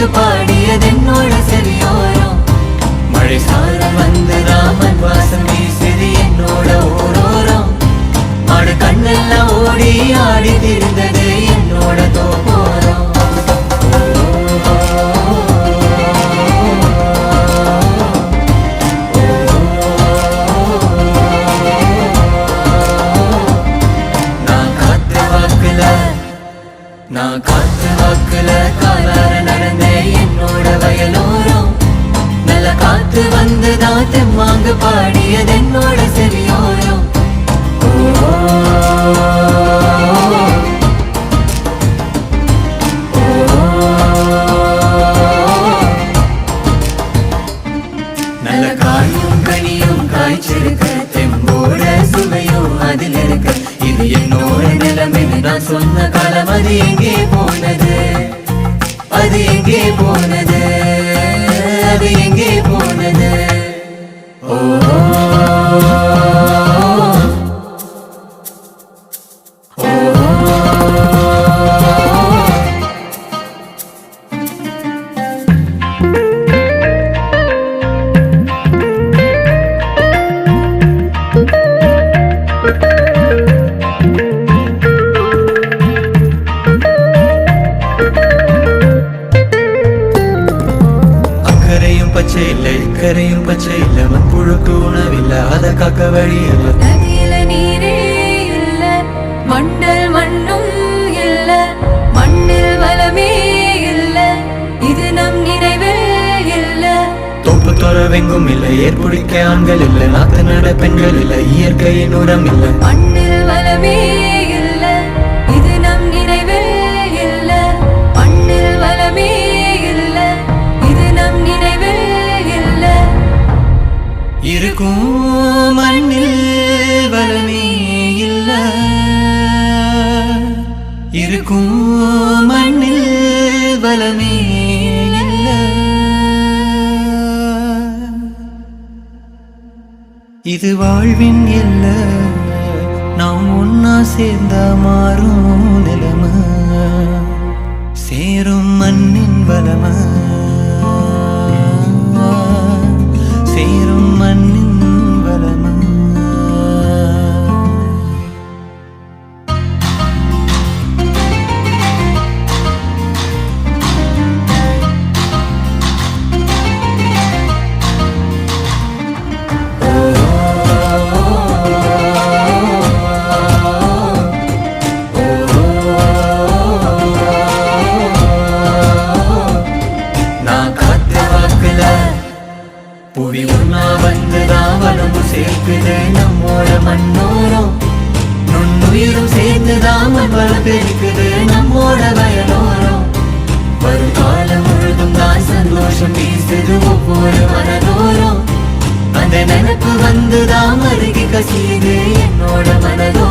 தெம்மாங்கு பாடியது என்னோட செவியோரம். மழை சாரல் வந்து ராமன் வாசம் வீசியது என்னோட ஓரோரம். மாடு கண்ணெல்லாம் ஓடி ஆடி திரிந்தது என்னோட தோப்பு. நான் காத்து வாக்குல காலார நடந்தேன் என்னோட வயலோரம். நல்ல காத்து வந்துதான் தெம்மாங்க பாடியது என்னோட செவியோரம். நல்ல காயும் கனியும் காய்ச்சிருக்க தெம்போட சுவையும் அதில் இருக்க இது என்னோட நிலைமை நான் சொன்ன காலம் அது எங்கே போனது. இக்கரையும் பச்சை இல்லை மண்புழுக்கு உணவில்லை அதை காக்க வழி நதியில நீரே இல்ல. மண்டல் மண்ணும் இல்ல. மண்ணில் வளமே இல்ல. இது நம் நினைவில் இல்ல. தோப்பு துறவெங்கும் இல்லை. ஏற்புடிக்க ஆண்கள் இல்லை. நாத்து நட பெண்கள் இல்லை. இயற்கையின் உரம் இல்லை. மண்ணில் வளமே இருக்கும் மண்ணில் வளமே இல்ல. இருக்கும் மண்ணில் வளமே இல்ல. இது வாழ்வின் இல்ல நாம் ஒன்னா சேர்ந்த மாறும் நிலைமை. வாக்குல புவி உண்ணா வந்துதான் வளமும் சேர்க்குது நம்மோட மண்ணோரம். நுண்ணுயிரும் சேர்ந்துதான் மண் வளம் பெருக்குது நம்மோட வயலோரம் வருங்காலம் முழுதும் தான் சந்தோஷம் வீசுது ஒவ்வொரு மனதோரம். அந்த நினைப்பு வந்துதான் அருகி கசியுது என்னோட மனதோரம்